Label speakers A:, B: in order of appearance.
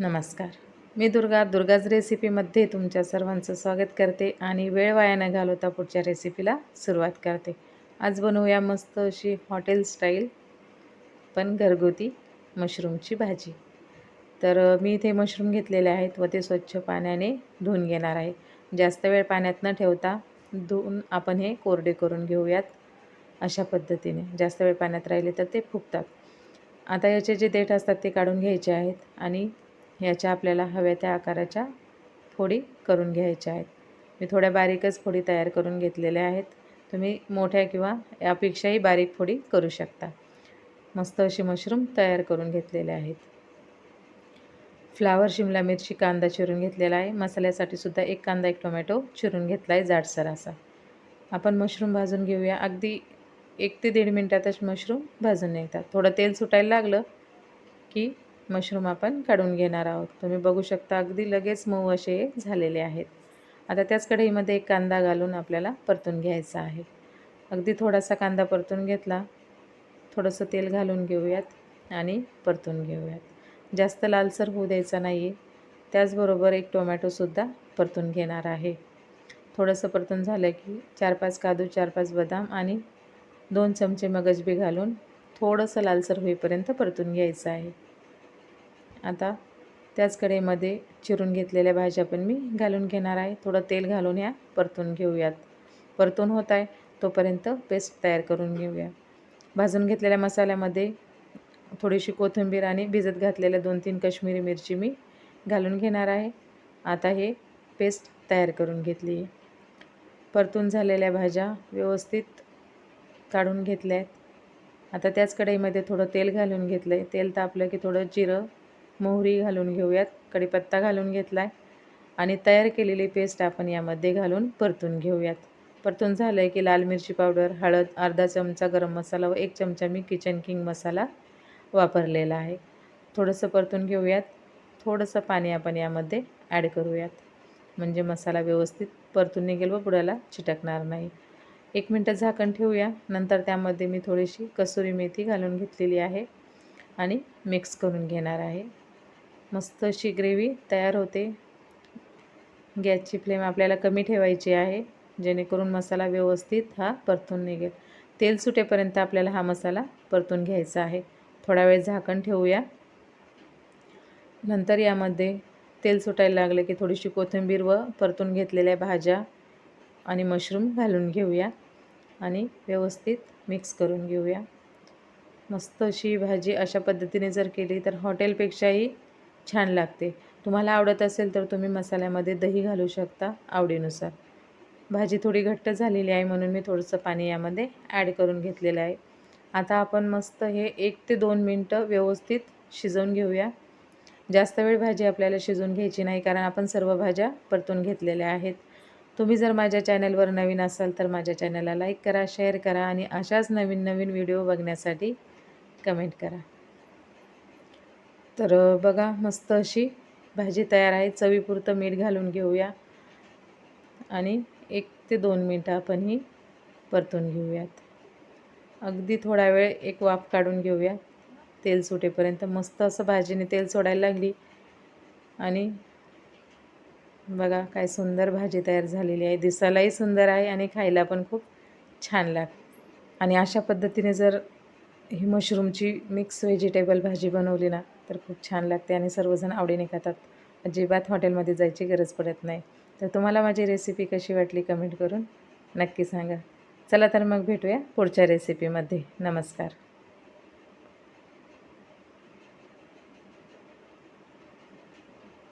A: नमस्कार. मी दुर्गा दुर्गाज रेसिपीमध्ये तुमच्या सर्वांचं स्वागत करते आणि वेळ वाया न घालवता पुढच्या रेसिपीला सुरुवात करते. आज बनवूया मस्त अशी हॉटेल स्टाईल पण घरगुती मशरूमची भाजी. तर मी इथे मशरूम घेतलेले आहेत व ते स्वच्छ पाण्याने धुवून घेणार आहे. जास्त वेळ पाण्यात न ठेवता धुवून आपण हे कोरडे करून घेऊयात अशा पद्धतीने. जास्त वेळ पाण्यात राहिले तर ते फुगतात. आता याचे जे देठ असतात ते काढून घ्यायचे आहेत आणि याच्या आपल्याला हव्या त्या आकाराच्या फोडी करून घ्यायच्या आहेत. मी थोड्या बारीकच फोडी तयार करून घेतलेल्या आहेत. तुम्ही मोठ्या किंवा यापेक्षाही बारीक फोडी करू शकता. मस्त अशी मशरूम तयार करून घेतलेले आहेत. फ्लावर शिमला मिरची कांदा चिरून घेतलेला आहे. मसाल्यासाठी सुद्धा एक कांदा एक टोमॅटो चिरून घेतला आहे जाडसर असा. आपण मशरूम भाजून घेऊया. अगदी एक ते दीड मिनटातच मशरूम भाजून येतात. थोडं तेल सुटायला लागलं की मशरूम आपण काढून घेणार आहोत. तुम्ही बघू शकता अगदी लगेच मऊ असे झालेले आहेत. आता त्याच कढईमध्ये एक कांदा घालून आपल्याला परतून घ्यायचा आहे. अगदी थोडासा कांदा परतून घेतला. थोडंसं तेल घालून घेऊयात आणि परतून घेऊयात. जास्त लालसर होऊ द्यायचा नाही आहे त्याचबरोबर एक टोमॅटोसुद्धा परतून घेणार आहे. थोडंसं परतून झालं की चार पाच काजू चार पाच बदाम आणि दोन चमचे मगजबी घालून थोडंसं लालसर होईपर्यंत परतून घ्यायचं आहे. आता त्याच कढईमध्ये चिरून घेतलेल्या भाज्या पण मी घालून घेणार आहे. थोडं तेल घालून या परतून घेऊयात. परतून होत आहे तोपर्यंत पेस्ट तयार करून घेऊया. भाजून घेतलेल्या मसाल्यामध्ये थोडीशी कोथिंबीर आणि भिजत घातलेल्या दोन तीन कश्मीरी मिरची मी घालून घेणार आहे. आता हे पेस्ट तयार करून घेतली. आहे परतून झालेल्या भाज्या व्यवस्थित काढून घेतल्या आहेत आता त्याच कढईमध्ये थोडं तेल घालून घेतलं आहे तेल तापलं की थोडं जिरं मोहरी घालून घेऊयात कढीपत्ता घालून घेतला आहे आणि तयार केलेली पेस्ट आपण यामध्ये घालून परतून घेऊयात. परतून झालं आहे की लाल मिरची पावडर हळद अर्धा चमचा गरम मसाला व एक चमचा मी किचन किंग मसाला वापरलेला आहे. थोडंसं परतून घेऊयात. थोडंसं पाणी आपण यामध्ये ॲड करूयात. म्हणजे मसाला व्यवस्थित परतून निघेल व बुडाला चिटकणार नाही. एक मिनटं झाकण ठेवूया. नंतर त्यामध्ये मी थोडीशी कसुरी मेथी घालून घेतलेली आहे आणि मिक्स करून घेणार आहे. मस्त अशी ग्रेव्ही तयार होते. गॅसची फ्लेम आपल्याला कमी ठेवायची आहे जेणेकरून मसाला व्यवस्थित हा परतून निघेल. तेल सुटेपर्यंत आपल्याला हा मसाला परतून घ्यायचा आहे. थोडा वेळ झाकण ठेवूया. नंतर यामध्ये तेल सुटायला लागले की थोडीशी कोथिंबीर व परतून घेतलेल्या भाज्या आणि मशरूम घालून घेऊया आणि व्यवस्थित मिक्स करून घेऊया. मस्त अशी भाजी अशा पद्धतीने जर केली तर हॉटेलपेक्षाही छान लागते. तुम्हाला आवडत असेल तर तुम्ही मसाल्यामध्ये दही घालू शकता आवडीनुसार. भाजी थोडी घट्ट झालेली आहे म्हणून मी थोडंसं पाणी यामध्ये ॲड करून घेतलेलं आहे. आता आपण मस्त हे एक ते दोन मिनटं व्यवस्थित शिजवून घेऊया. जास्त वेळ भाजी आपल्याला शिजवून घ्यायची नाही कारण आपण सर्व भाज्या परतून घेतलेल्या आहेत. तुम्ही जर माझ्या चॅनलवर नवीन असाल तर माझ्या चॅनलला लाईक करा शेअर करा आणि अशाच नवीन नवीन व्हिडिओ बघण्यासाठी कमेंट करा. तर बघा मस्त अशी भाजी तयार आहे. चवीपुरतं मीठ घालून घेऊया. आणि एक ते दोन मिनटं आपण ही परतून घेऊयात. अगदी थोडा वेळ एक वाफ काढून घेऊया तेल सुटेपर्यंत मस्त असं भाजीने तेल सोडायला लागली. आणि बघा काय सुंदर भाजी तयार झालेली आहे. दिसायलाही सुंदर आहे आणि खायला पण खूप छान लागते आणि अशा पद्धतीने जर ही मशरूमची मिक्स व्हेजिटेबल भाजी बनवली ना तर खूप छान लागते आणि सर्वजण आवडीने खातात. अजिबात हॉटेलमध्ये जायची गरज पडत नाही. तर तुम्हाला माझी रेसिपी कशी वाटली कमेंट करून नक्की सांगा. चला तर मग भेटूया पुढच्या रेसिपीमध्ये नमस्कार.